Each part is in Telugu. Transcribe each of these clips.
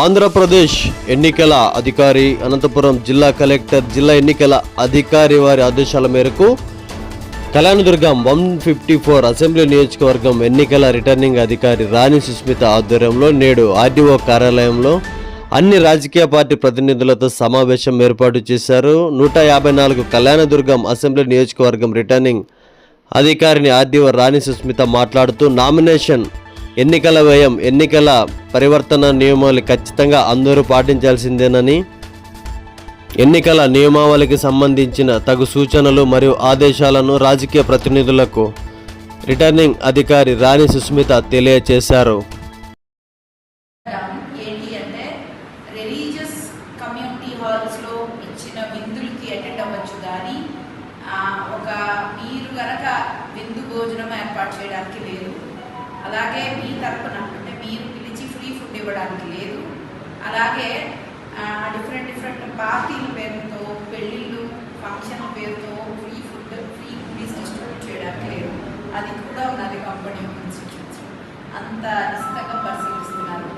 ఆంధ్రప్రదేశ్ ఎన్నికల అధికారి అనంతపురం జిల్లా కలెక్టర్ జిల్లా ఎన్నికల అధికారి వారి ఆదేశాల మేరకు Kalyandurgam one fifty four assembly నియోజకవర్గం ఎన్నికల రిటర్నింగ్ అధికారి రాణి సుస్మిత ఆధ్వర్యంలో నేడు ఆర్డీఓ కార్యాలయంలో అన్ని రాజకీయ పార్టీ ప్రతినిధులతో సమావేశం ఏర్పాటు చేశారు. నూట యాభై నాలుగు కళ్యాణదుర్గం అసెంబ్లీ నియోజకవర్గం రిటర్నింగ్ అధికారిని ఆర్డీఓ రాణి సుస్మిత మాట్లాడుతూ నామినేషన్ ఎన్నికల వ్యయం ఎన్నికల పరివర్తన నియమాలు ఖచ్చితంగా అందరూ పాటించాల్సిందేనని ఎన్నికల నియమావళికి సంబంధించిన తగు సూచనలు మరియు ఆదేశాలను రాజకీయ ప్రతినిధులకు రిటర్నింగ్ అధికారి రాణి సుస్మిత తెలియజేశారు. ఒక మీరు గనక విందు భోజనం ఏర్పాటు చేయడానికి లేదు అలాగే మీ తరపున అంటే మీరు పిలిచి ఫ్రీ ఫుడ్ ఇవ్వడానికి లేదు. అలాగే డిఫరెంట్ డిఫరెంట్ పార్టీల పేరుతో పెళ్ళిళ్ళు ఫంక్షన్ల పేరుతో free food free cookies distribute చేయడానికి లేదు. అది కూడా ఉన్నది కంపెనీ ఇన్స్టిట్యూట్స్ అంత నిశ్చితంగా పరిశీలిస్తున్నారు.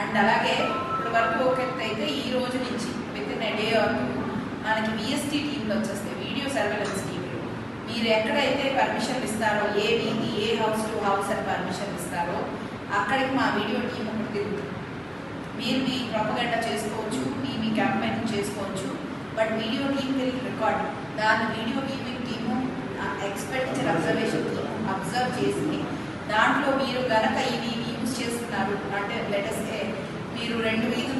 అండ్ అలాగే ఇప్పుడు వరకు ఒక అయితే ఈ రోజు నుంచి విత్ ఇన్ డే వరకు మనకి విఎస్టీ టీంలు వచ్చేస్తాయి. వీడియో సర్వేలెన్స్ టీం మీరు ఎక్కడైతే పర్మిషన్ ఇస్తారో ఏ వీధి ఏ హౌస్ టు హౌస్ అని పర్మిషన్ ఇస్తారో అక్కడికి మా వీడియో టీం ఒకటి తిరుగుతుంది. మీరు మీ ప్రొపగండా చేసుకోవచ్చు మీ మీ క్యాంపెయిన్ చేసుకోవచ్చు but video team will record దాని video teaming team expected observation team observe చేసి దాంట్లో మీరు గనక ఇవి యూజ్ చేస్తున్నారు అంటే లెటెస్ట్ మీరు రెండు వీధులు